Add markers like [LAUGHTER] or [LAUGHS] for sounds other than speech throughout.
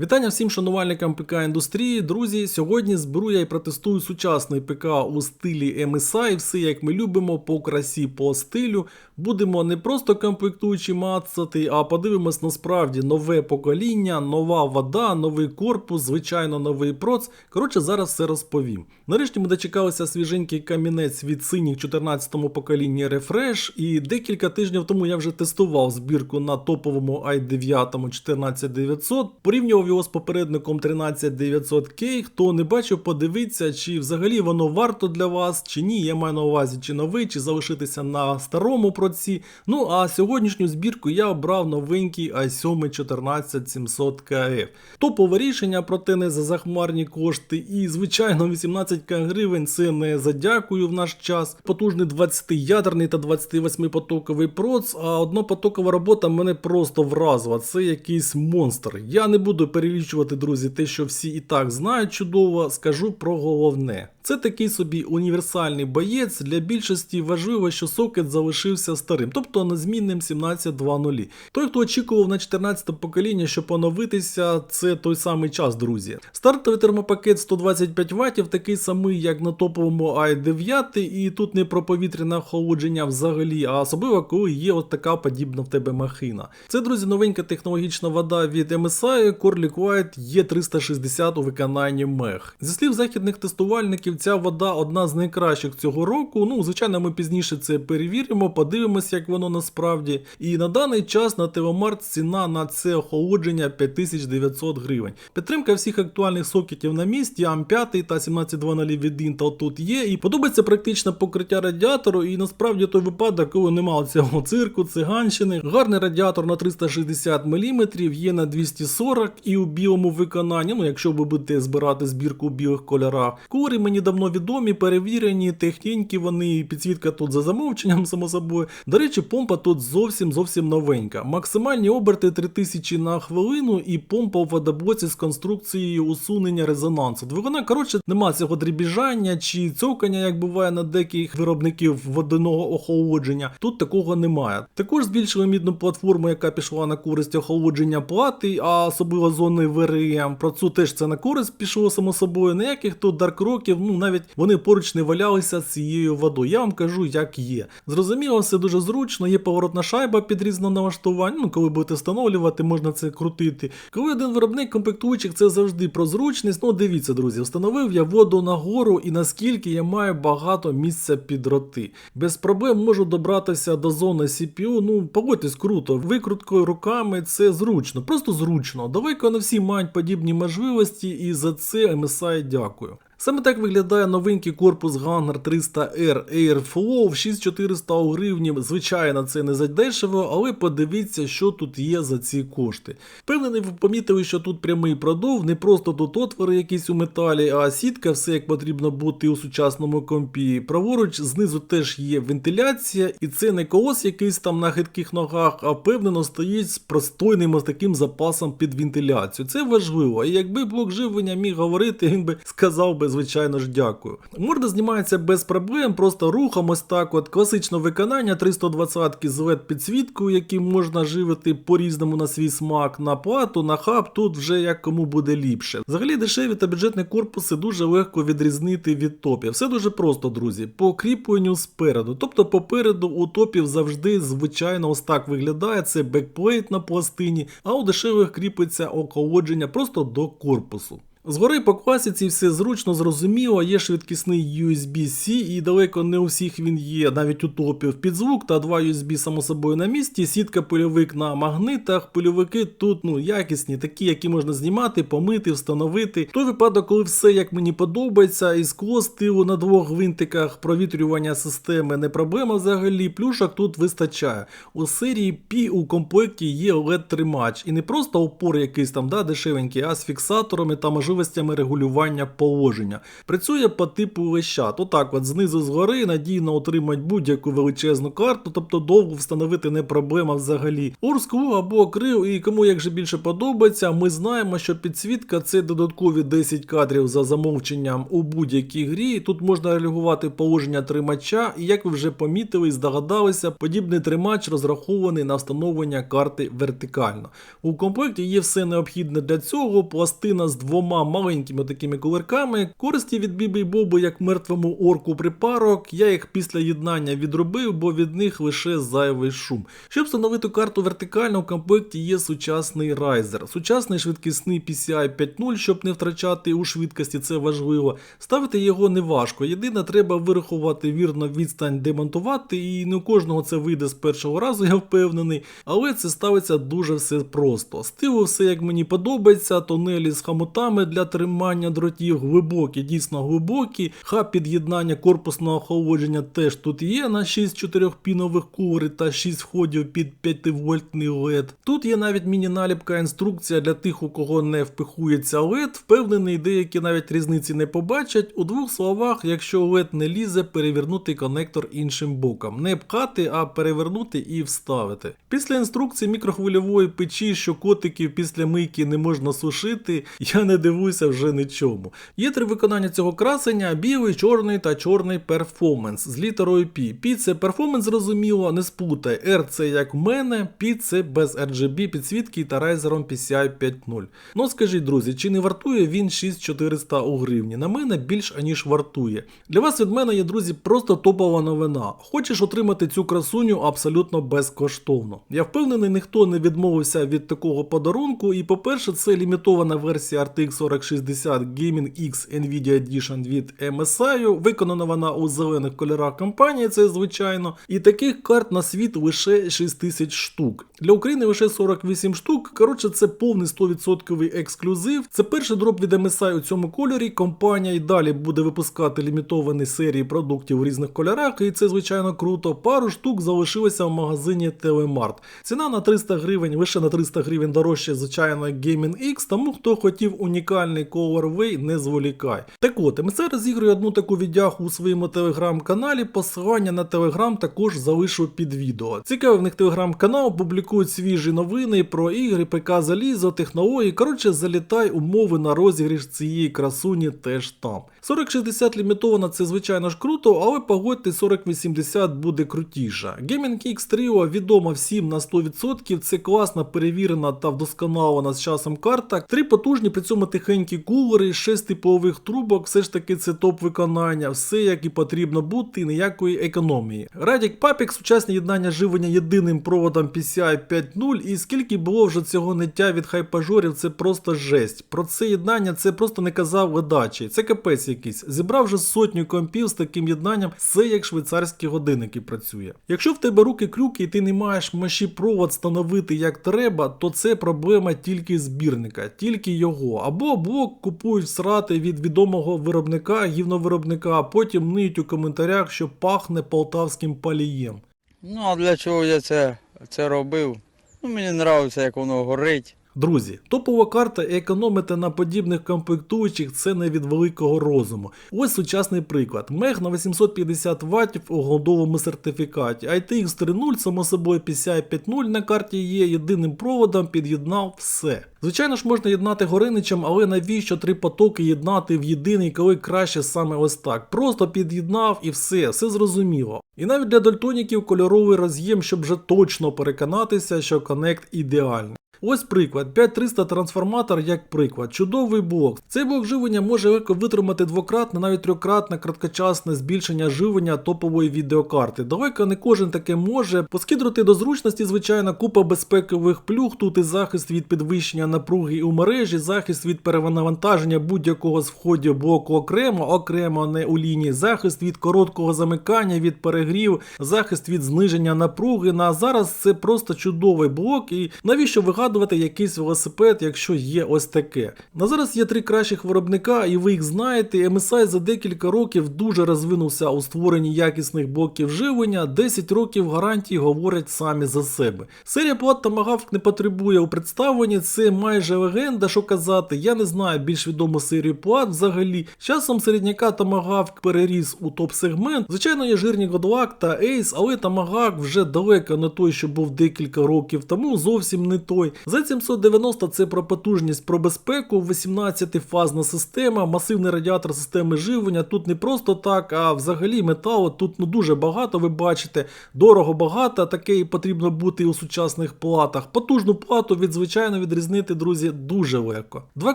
Вітання всім шанувальникам ПК індустрії. Друзі, сьогодні зберу я і протестую сучасний ПК у стилі MSI, все як ми любимо, по красі, по стилю. Будемо не просто комплектуючі мацати, а подивимось насправді нове покоління, нова вода, новий корпус, звичайно, новий проц. Коротше, зараз все розповім. Нарешті ми дочекалися свіженький камінець від синіх 14-му поколінні Refresh, і декілька тижнів тому я вже тестував збірку на топовому i9 14900, порівнював його з попередником 13900K. Хто не бачив, подивіться, чи взагалі воно варто для вас, чи ні. Я маю на увазі, чи новий, чи залишитися на старому проці. Ну а сьогоднішню збірку я обрав новенький i7 14700KF. Топове рішення, проте не за захмарні кошти. І, звичайно, 18к гривень це не за дякую в наш час. Потужний 20-ядерний та 28-потоковий проц, а однопотокова робота мене просто вразила. Це якийсь монстр. Я не буду перелічувати, друзі, те, що всі і так знають чудово, скажу про головне. Це такий собі універсальний боєць. Для більшості важливо, що сокет залишився старим, тобто незмінним 17.2.0. Той, хто очікував на 14 покоління, щоб оновитися, це той самий час, друзі. Стартовий термопакет 125 Вт, такий самий, як на топовому i9, і тут не про повітряне охолодження взагалі, а особливо коли є от така подібна в тебе махина. Це, друзі, новенька технологічна вода від MSI Core Liquid E360 у виконанні мех. Зі слів західних тестувальників, ця вода одна з найкращих цього року. Ну, звичайно, ми пізніше це перевіримо, подивимося, як воно насправді. І на даний час на Телемарт ціна на це охолодження 5900 гривень. Підтримка всіх актуальних сокетів на місці, AM5 та 17.2.0 від Intel тут є. І подобається практичне покриття радіатору. І насправді той випадок, коли немає цього цирку, циганщини. Гарний радіатор на 360 мм, є на 240 і у білому виконанні. Ну, якщо ви будете збирати збірку у білих кольорах. Курі мені давно відомі, перевірені, техненькі вони, підсвітка тут за замовченням, [LAUGHS] само собою. До речі, помпа тут зовсім зовсім новенька. Максимальні оберти 3000 на хвилину, і помпа у водоблоці з конструкцією усунення резонансу. Двигуна, коротше, нема цього дрібіжання чи цокання, як буває на деяких виробників водяного охолодження. Тут такого немає. Також збільшили мідну платформу, яка пішла на користь охолодження плати, а особливо зони ВРМ. Про цю теж це на користь пішло само собою. Ніяких тут даркроків, ну навіть вони поруч не валялися з цією водою. Я вам кажу, як є. Зрозуміло, все дуже зручно. Є поворотна шайба під різне налаштування. Ну, коли будете встановлювати, можна це крутити. Коли один виробник комплектуючих, це завжди про зручність. Ну, дивіться, друзі, встановив я воду нагору і наскільки я маю багато місця під роти. Без проблем можу добратися до зони CPU. Ну, погодьтесь, круто. Викруткою руками це зручно, просто зручно. Далеко не всі мають подібні можливості, і за це MSI дякую. Саме так виглядає новенький корпус Gunner 300R Airflow в 6400 у гривні. Звичайно, це не задешево, але подивіться, що тут є за ці кошти. Впевнений, ви помітили, що тут прямий продув, не просто тут отвори якісь у металі, а сітка, все як потрібно бути у сучасному компі. Праворуч знизу теж є вентиляція, і це не колос якийсь там на хитких ногах, а впевнено стоїть з простойним ось таким запасом під вентиляцію. Це важливо. І якби блок живлення міг говорити, він би сказав би, звичайно ж, дякую. Морда знімається без проблем, просто рухом ось так. От класичне виконання 320 з led підсвіткою, які можна живити по-різному на свій смак, на плату, на хаб, тут вже як кому буде ліпше. Взагалі дешеві та бюджетні корпуси дуже легко відрізнити від топів. Все дуже просто, друзі. По кріпленню спереду. Тобто попереду у топів завжди, звичайно, ось так виглядає. Це бекплейт на пластині, а у дешевих кріпиться охолодження просто до корпусу. Згори по класіці все зручно, зрозуміло, є швидкісний USB-C і далеко не у всіх він є, навіть у топів під звук та два USB само собою на місці, сітка пильовик на магнитах, пильовики тут ну якісні, такі, які можна знімати, помити, встановити. Той випадок, коли все як мені подобається, і скло з тилу на двох гвинтиках провітрювання системи не проблема взагалі, плюшок тут вистачає. У серії P у комплекті є LED тримач і не просто опор якийсь там да, дешевенький, а з фіксаторами та можливо можливостями регулювання положення. Працює по типу лещат. Отак, от знизу згори надійно отримати будь-яку величезну карту, тобто довго встановити не проблема взагалі. Урскву або крив, і кому як же більше подобається, ми знаємо, що підсвітка це додаткові 10 кадрів за замовченням у будь-якій грі. Тут можна реагувати положення тримача, і як ви вже помітили і здогадалися, подібний тримач розрахований на встановлення карти вертикально. У комплекті є все необхідне для цього. Пластина з двома маленькими такими кулерками. Користі від Бібі Боби як мертвому орку припарок. Я їх після єднання відробив, бо від них лише зайвий шум. Щоб встановити карту вертикально, в комплекті є сучасний райзер, сучасний швидкісний PCI 5.0, щоб не втрачати у швидкості, це важливо. Ставити його не важко. Єдине, треба вирахувати вірно відстань демонтувати, і не у кожного це вийде з першого разу, [LAUGHS] я впевнений. Але це ставиться дуже все просто. Стилу все як мені подобається, тонелі з хамутами для тримання дротів, глибокі, дійсно глибокі. Хаб під'єднання корпусного охолодження теж тут є на 6 чотирьохпінових кулери та 6 входів під 5 вольтний LED. Тут є навіть міні-наліпка інструкція для тих, у кого не впихується LED. Впевнений, деякі навіть різниці не побачать. У двох словах, якщо LED не лізе, перевернути конектор іншим боком. Не пхати, а перевернути і вставити. Після інструкції мікрохвильової печі, що котиків після мийки не можна сушити, я не дивуся вже нічому. Є три виконання цього красення: білий, чорний та чорний перформанс з літерою P. P це перформанс, зрозуміло, не сплутай. R це як мене, P це без RGB підсвітки та райзером PCI 5.0. Ну скажіть, друзі, чи не вартує він 6400 у гривні? На мене більш аніж вартує. Для вас від мене є, друзі, просто топова новина. Хочеш отримати цю красуню абсолютно безкоштовно. Я впевнений, ніхто не відмовився від такого подарунку. І по-перше, це лімітована версія RTX 4060 Gaming X Nvidia Edition від MSI. Виконана вона у зелених кольорах компанії, це звичайно. І таких карт на світ лише 6000 штук. Для України лише 48 штук. Коротше, це повний 100% ексклюзив. Це перший дроп від MSI у цьому кольорі. Компанія і далі буде випускати лімітовані серії продуктів у різних кольорах, і це звичайно круто. Пару штук залишилося в магазині Телемарт. Ціна на 300 гривень, лише на 300 гривень дорожче, звичайно, Gaming X, тому хто хотів унікальний Colorway, не зволікай. Так от, МС розігрує одну таку віддягу у своєму телеграм-каналі. Посилання на телеграм також залишу під відео. Цікавий в них телеграм-канал, публікують свіжі новини про ігри, ПК залізо, технології. Коротше, залітай умови на розіграш цієї красуні теж там. 4060 лімітована це звичайно ж круто, але погодьте 4080 буде крутіша. Gaming X Trio відома всім на 100%, це класна, перевірена та вдосконалена з часом карта. Три потужні, при цьому тихенькі кулери, 6 типових трубок, все ж таки це топ виконання, все як і потрібно бути, ніякої економії. Радік Papix, сучасне єднання живлення єдиним проводом PCI 5.0, і скільки було вже цього ниття від хайпажорів, це просто жесть. Про це єднання це просто не казав ледачі. Це капець якийсь. Зібрав вже сотню компів з таким єднанням, все як швейцарські годинники працює. Якщо в тебе руки крюки і ти не маєш мощі провод встановити як треба, то це проблема тільки збірника, тільки його. Або блок купують срати від відомого виробника, гівновиробника, а потім ниють у коментарях, що пахне полтавським палієм. Ну а для чого я це, це робив? Ну, мені подобається, як воно горить. Друзі, топова карта і економити на подібних комплектуючих це не від великого розуму. Ось сучасний приклад. Мех на 850 Вт у голдовому сертифікаті. ITX 3.0, само собою PCI 5.0 на карті є єдиним проводом, під'єднав все. Звичайно ж, можна єднати гориничем, але навіщо три потоки єднати в єдиний, коли краще саме ось так. Просто під'єднав і все, все зрозуміло. І навіть для дальтоніків кольоровий роз'єм, щоб вже точно переконатися, що коннект ідеальний. Ось приклад, 5300 трансформатор як приклад, чудовий блок. Цей блок живлення може легко витримати двократне, навіть трьохкратне короткочасне збільшення живлення топової відеокарти. Далеко не кожен таке може. Поскидрути до зручності, звичайно, купа безпекових плюх, тут і захист від підвищення напруги у мережі, захист від перевантаження будь-якого з входів блоку окремо, окремо не у лінії, захист від короткого замикання, від перегрів, захист від зниження напруги. На зараз це просто чудовий блок. І навіщо вигадувати нагадувати якийсь велосипед, якщо є ось таке. На зараз є три кращих виробника, і ви їх знаєте. MSI за декілька років дуже розвинувся у створенні якісних блоків живлення. 10 років гарантії говорять самі за себе. Серія плат Tomahawk не потребує у представленні, це майже легенда, що казати. Я не знаю більш відому серію плат взагалі. Часом середняка Tomahawk переріс у топ-сегмент. Звичайно, є жирні Godluck та Ace, але Tomahawk вже далеко не той, що був декілька років тому, зовсім не той. Z790 це про потужність, про безпеку, 18-фазна система, масивний радіатор системи живлення. Тут не просто так, а взагалі металу тут ну дуже багато. Ви бачите, дорого багато, таке і потрібно бути і у сучасних платах. Потужну плату від звичайно відрізнити, друзі, дуже легко. Два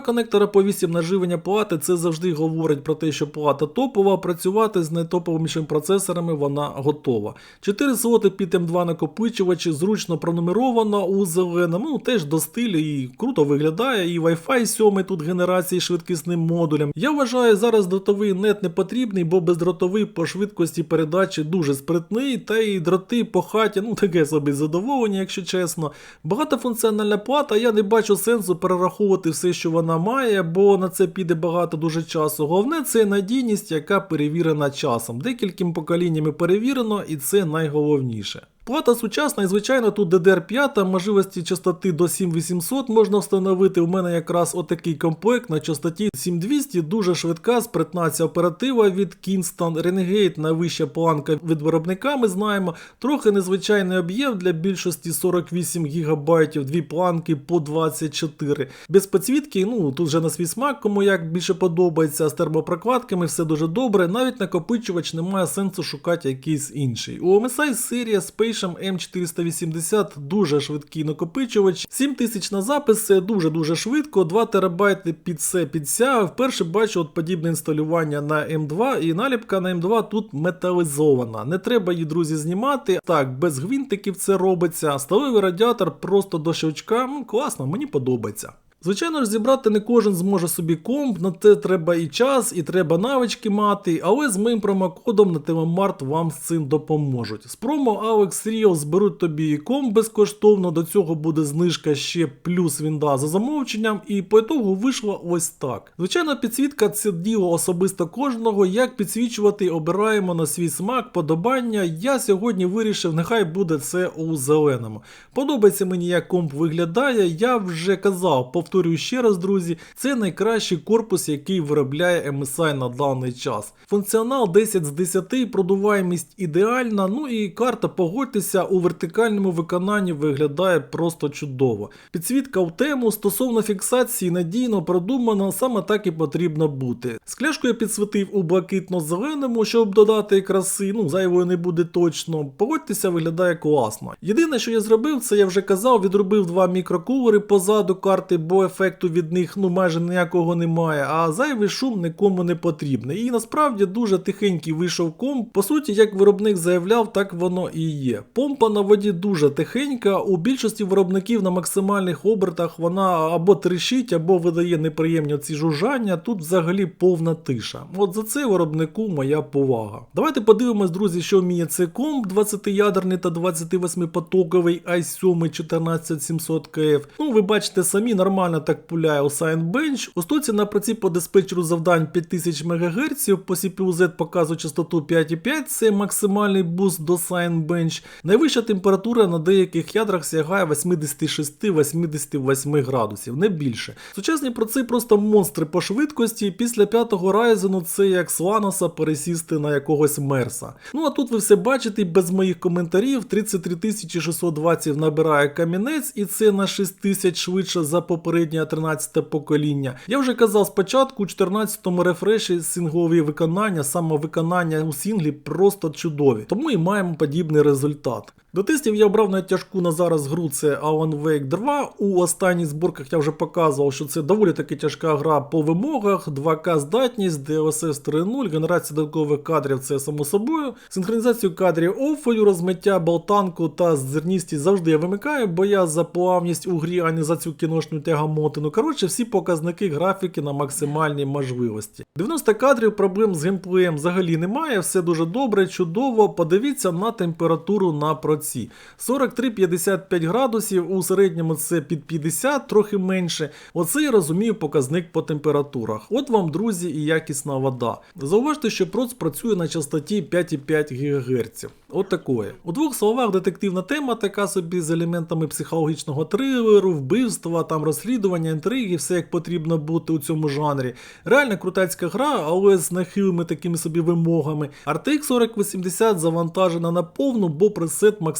конектора по 8 на живлення плати це завжди говорить про те, що плата топова. Працювати з найтоповішими процесорами вона готова. 4 слоти під М2 накопичувачі зручно пронумеровано у зеленому, ну теж до стилю і круто виглядає. І Wi-Fi 7 тут генерації швидкісним модулем. Я вважаю, зараз дротовий нет не потрібний, бо бездротовий по швидкості передачі дуже спритний, та і дроти по хаті, ну таке собі задоволення, якщо чесно. Багатофункціональна плата, я не бачу сенсу перераховувати все, що вона має, бо на це піде багато дуже часу. Головне це надійність, яка перевірена часом. Декількими поколіннями перевірено, і це найголовніше. Плата сучасна і звичайно тут DDR5, можливості частоти до 7800 можна встановити. У мене якраз отакий комплект на частоті 7200, дуже швидка, спритна оператива від Kingston Renegade, найвища планка від виробника. Ми знаємо. Трохи незвичайний об'єм для більшості 48 ГБ, дві планки по 24. Без підсвітки, ну тут вже на свій смак, кому як більше подобається, з термопрокладками все дуже добре. Навіть накопичувач немає сенсу шукати якийсь інший. У MSI серія Spatium M480 дуже швидкий накопичувач. 7000 на запис це дуже-дуже швидко, 2 терабайти під все під ся. Вперше бачу от подібне інсталювання на M2 і наліпка на M2 тут металізована. Не треба її, друзі, знімати. Так, без гвинтиків це робиться. Сталевий радіатор просто до щелчка. Класно, мені подобається. Звичайно ж, зібрати не кожен зможе собі комп, на те треба і час, і треба навички мати, але з моїм промокодом на Телемарт вам з цим допоможуть. З промо Alex Real зберуть тобі і комп безкоштовно, до цього буде знижка ще плюс вінда за замовченням, і по ітогу вийшло ось так. Звичайно, підсвітка це діло особисто кожного. Як підсвічувати, обираємо на свій смак, подобання. Я сьогодні вирішив, нехай буде це у зеленому. Подобається мені, як комп виглядає. Я вже казав, повторюю ще раз, друзі, це найкращий корпус, який виробляє MSI на даний час. Функціонал 10 з 10, продуваємість ідеальна. Ну і карта, погодьтеся, у вертикальному виконанні виглядає просто чудово. Підсвітка в тему стосовно фіксації надійно продумано, саме так і потрібно бути. Скляшку я підсвітив у блакитно-зеленому, щоб додати краси, ну зайвої не буде точно. Погодьтеся, виглядає класно. Єдине, що я зробив, це я вже казав, відробив два мікрокулери позаду карти, бо ефекту від них ну майже ніякого немає, а зайвий шум нікому не потрібний. І насправді дуже тихенький вийшов комп. По суті, як виробник заявляв, так воно і є. Помпа на воді дуже тихенька. У більшості виробників на максимальних обертах вона або трещить, або видає неприємні ці жужжання. Тут взагалі повна тиша. От за це виробнику моя повага. Давайте подивимось, друзі, що вміє цей комп 20-ядерний та 28-потоковий i7 14700 KF. Ну, ви бачите самі, нормально так пуляє у Signbench. У стоці на праці по диспетчеру завдань 5000 МГц, по CPU Z показує частоту 5,5, це максимальний буст до Signbench. Найвища температура на деяких ядрах сягає 86-88 градусів, не більше. Сучасні проці просто монстри по швидкості. Після п'ятого Ryzen це як з Ланоса пересісти на якогось Мерса. Ну а тут ви все бачите без моїх коментарів. 33 620 набирає камінець, і це на 6000 швидше за попереднє 13 покоління. Я вже казав спочатку, у 14-му рефреші синглові виконання, саме виконання у сінглі просто чудові. Тому і маємо подібний результат. До тестів я обрав найтяжку на зараз гру це Alan Wake 2. У останніх зборках я вже показував, що це доволі таки тяжка гра по вимогах, 2К здатність, DLSS 3.0, генерація додаткових кадрів це само собою. Синхронізацію кадрів офою, розмиття болтанку та зерністість завжди я вимикаю, бо я за плавність у грі, а не за цю кіношну тягамотину. Коротше, всі показники графіки на максимальній можливості. 90 кадрів проблем з геймплеєм взагалі немає, все дуже добре, чудово. Подивіться на температуру на проці. Оці. 43-55 градусів, у середньому це під 50, трохи менше. Оце я розумію показник по температурах. От вам, друзі, і якісна вода. Зауважте, що проц працює на частоті 5,5 ГГц. От такое. У двох словах детективна тема, така собі з елементами психологічного трилеру, вбивства, там розслідування, інтриги, все як потрібно бути у цьому жанрі. Реально крутацька гра, але з нахилими такими собі вимогами. RTX 4080 завантажена на повну, бо пресет максимально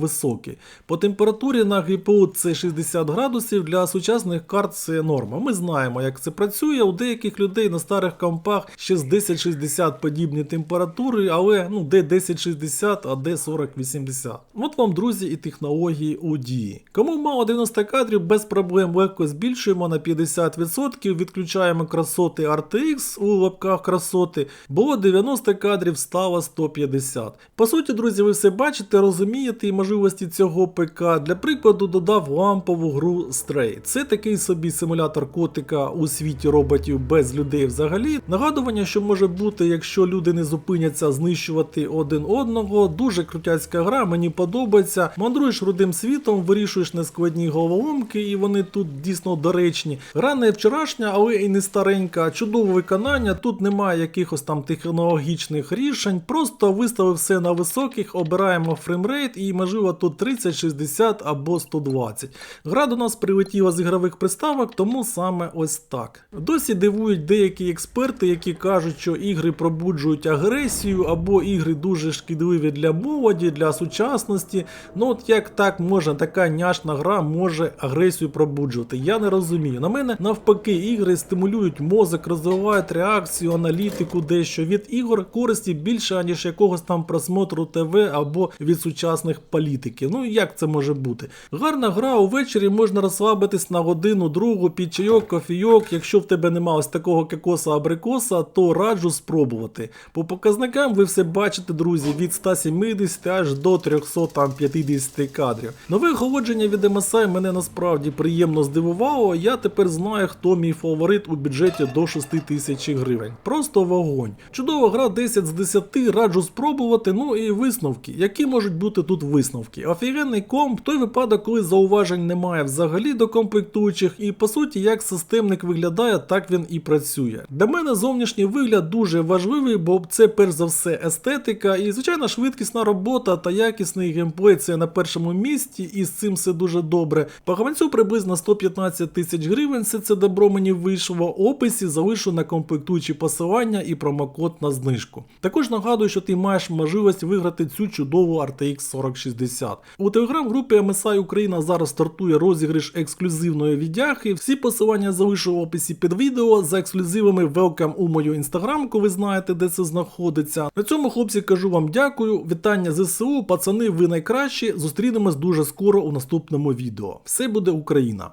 високий. По температурі на GPU це 60 градусів, для сучасних карт це норма. Ми знаємо, як це працює. У деяких людей на старих компах ще з 1060 подібні температури, але ну де 1060, а де 4080. От вам, друзі, і технології у дії. Кому мало 90 кадрів, без проблем легко збільшуємо на 50%, відключаємо красоти RTX у лапках красоти, було 90 кадрів, стало 150. По суті, друзі, ви все бачите, розумієте і можливості цього ПК. Для прикладу додав лампову гру Stray. Це такий собі симулятор котика у світі роботів без людей взагалі. Нагадування, що може бути, якщо люди не зупиняться знищувати один одного. Дуже крутяцька гра, мені подобається. Мандруєш рудим світом, вирішуєш нескладні головоломки, і вони тут дійсно доречні. Гра не вчорашня, але і не старенька. Чудове виконання. Тут немає якихось там технологічних рішень. Просто виставив все на високих, обираємо фреймрейт і можливо тут 30, 60 або 120. Гра до нас прилетіла з ігрових приставок, тому саме ось так. Досі дивують деякі експерти, які кажуть, що ігри пробуджують агресію, або ігри дуже шкідливі для молоді, для сучасності. Ну от як так можна, така няшна гра може агресію пробуджувати? Я не розумію. На мене навпаки, ігри стимулюють мозок, розвивають реакцію, аналітику, дещо від ігор користі більше, аніж якогось там просмотру ТВ або від сучасних політиків. Ну як це може бути? Гарна гра увечері можна розслабитись на годину, другу, під чайок, кофійок. Якщо в тебе нема ось такого кокоса абрикоса, то раджу спробувати. По показникам ви все бачите, друзі, від 170 аж до 350 кадрів. Нове охолодження від MSI мене насправді приємно здивувало. Я тепер знаю, хто мій фаворит у бюджеті до 6 тисяч гривень. Просто вогонь. Чудова гра 10 з 10, раджу спробувати. Ну і висновки. Які можуть бути тут висновки? Офігенний комп, той випадок, коли зауважень немає взагалі до комплектуючих, і по суті, як системник виглядає, так він і працює. Для мене зовнішній вигляд дуже важливий, бо це перш за все естетика, і звичайно швидкісна робота та якісний геймплей це на першому місці, і з цим все дуже добре. По гаманцю приблизно 115 тисяч гривень, все це добро мені вийшло. В описі залишу на комплектуючі посилання і промокод на знижку. Також нагадую, що ти маєш можливість виграти цю чудову RTX 4060. У телеграм-групі MSI Україна зараз стартує розіграш ексклюзивної віддяхи. Всі посилання залишу в описі під відео за ексклюзивами welcome у мою інстаграмку. Ви знаєте, де це знаходиться. На цьому, хлопці, кажу вам дякую. Вітання ЗСУ, пацани, ви найкращі. Зустрінемось дуже скоро у наступному відео. Все буде Україна!